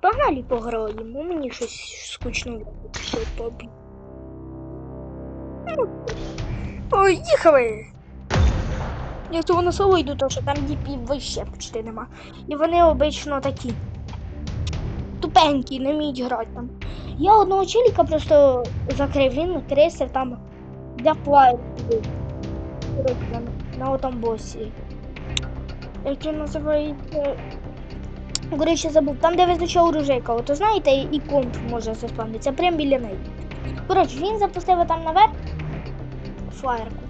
Погнали пограємо, мені щось скучно. побі- Ой, їхали! Я того на село йду, то що там діпів вище почти нема. І вони обично такі. Тупенькі, не вміють грати там. Я одного челіка просто закрив, він кресив там для флаю. На, на отом босі. Як він називається? Коротше, забув. Там, де визначав оружейка, ото знаєте, і комп може заспавнитися, прямо біля неї. Коротше, він запустив там наверх фаєрку.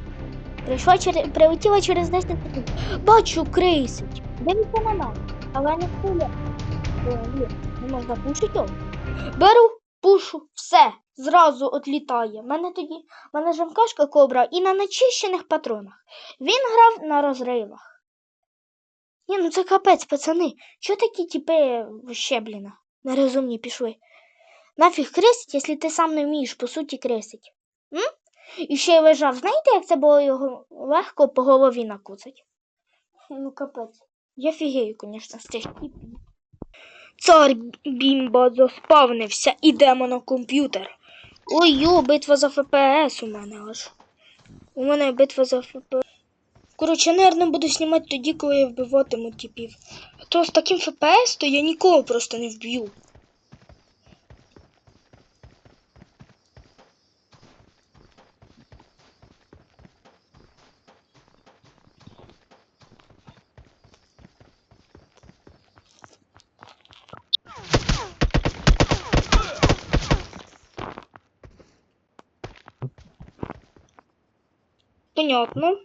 Прийшла через, прилетіла через 10 секунд. Бачу, крисить. Дивіться на мене. Але не хуя. Не можна пушити його. Беру, пушу, все. Зразу отлітає. Мене тоді, мене жамкашка кобра і на начищених патронах. Він грав на розривах. Ні, ну це капець, пацани. Чого такі типи ще, бліна? Нерозумні пішли. Нафіг кресить, якщо ти сам не вмієш, по суті, кресить. М? І ще й лежав. Знаєте, як це було його легко по голові накуцать? Ну, капець. Я фігею, звісно, з цих типів. Цар бімба заспавнився, ідемо на комп'ютер. Ой, йо, битва за ФПС у мене аж. У мене битва за ФПС. Коротше, наверно, буду знімати тоді, коли я вбиватиму типів. А то з таким ФПС, то я нікого просто не вб'ю. Понятно.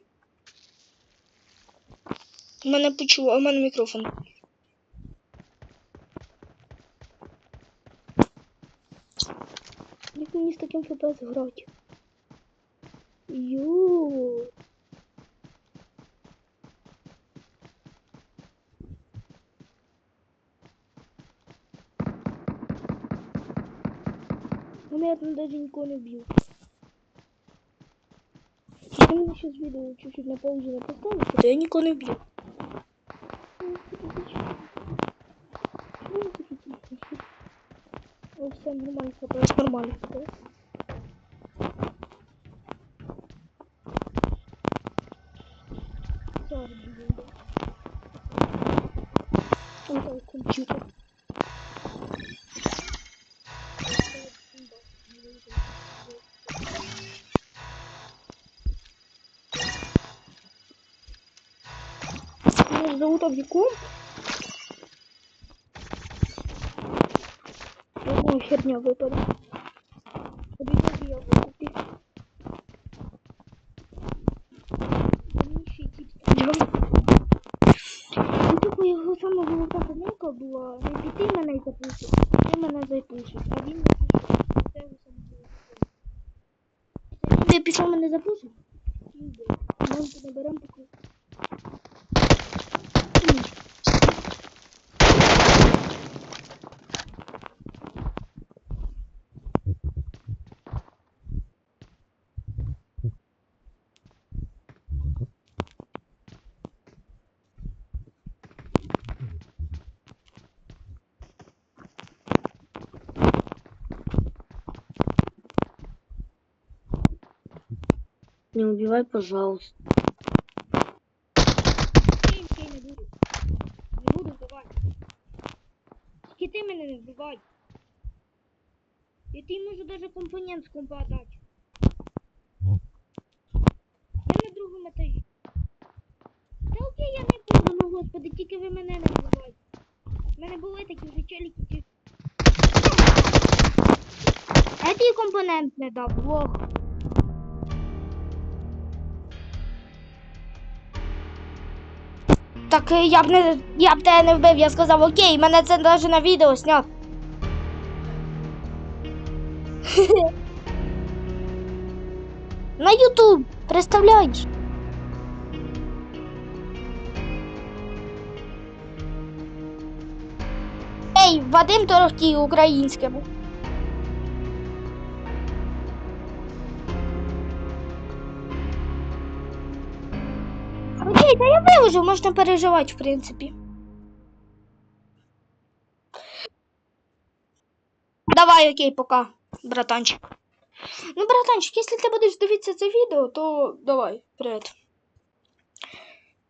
Мене почуло, а в мене мікрофон. Як мені з таким ФПС грати? Йоу. Ну, наверное, даже никого не. Если мне сейчас видео чуть-чуть на паузе не поставить, то я никого не бью. О, все нормально, ФПС нормально. ФПС. Sorry. Меня зовут Авдиком. Какую херня выпала? Подойди, я выкупи. Нищий тип стояв. Ну, типу, його сама головна помилка була не піти мене і запушити, ти мене запушиш, а він не пішов. Це його помилка. Якщо пішов мене запушить, ми наберемо таку Не убивай, пожалуйста. Я не буду. Не буду вбивати. Тільки ти мене не вбивай. Я ти можу даже компонент з компа дати. Я на другому етажі. Та окей, я не буду, ну господи, тільки ви мене не вбивайте. У мене були такі вже челіки. А компонент не дав, лох. Так е, я б не я б тебе не вбив, я сказав окей, мене це навіть на відео сняв. на Ютуб, представляєш? Ей, Вадим Торохтій українським. Окей, та я вивожу, можна переживати, в принципі. Давай, окей, пока, братанчик. Ну, братанчик, если ты будешь дивитися це відео, то давай, привіт.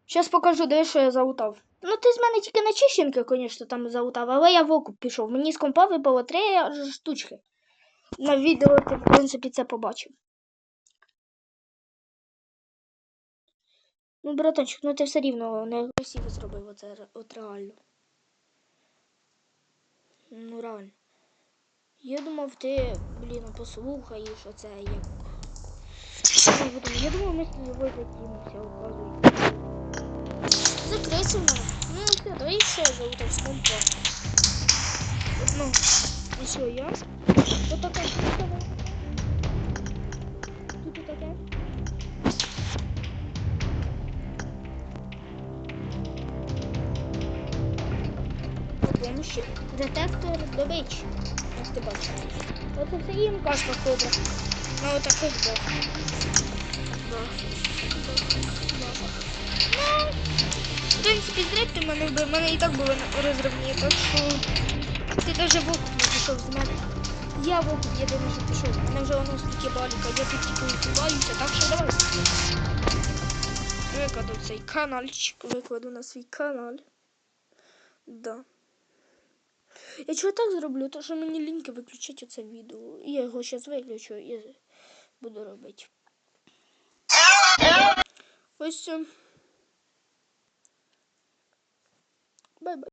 Сейчас покажу, де що я залутав. Ну, ти з мене тільки начищенки, звісно, там залутав, але я в окуп пішов. Мені з компа випало три штучки. На відео ти, в принципі, це побачив. Ну, братанчик, ну ти все рівно не красиво зробив оце от реально. Ну, реально. Я думав, ти, блін, послухаєш оце як. Я думав, ми з тобою закинемося, оказується. Закрийся в мене. Ну, все, давай ще залутав з компа. Одну. І що, я? Отаке. Тут Помощі. Детектор добич. Як ти бачиш. Оце все їм кашка кобра. Бах. Бах. Бах. Ну, в принципі, зря ти мене вбив. Мене і так були розривні, так що ти навіть в не пішов з мене. Я в окуп єдине, що пішов. У мене вже воно скільки баліка. Я тут тільки вбиваюся, так що давай. Викладу цей каналчик, викладу на свій канал. Да. Я чого так зроблю, то що мені ліньки виключити оце відео. Я його зараз виключу і буду робити. Ось. Бай-бай.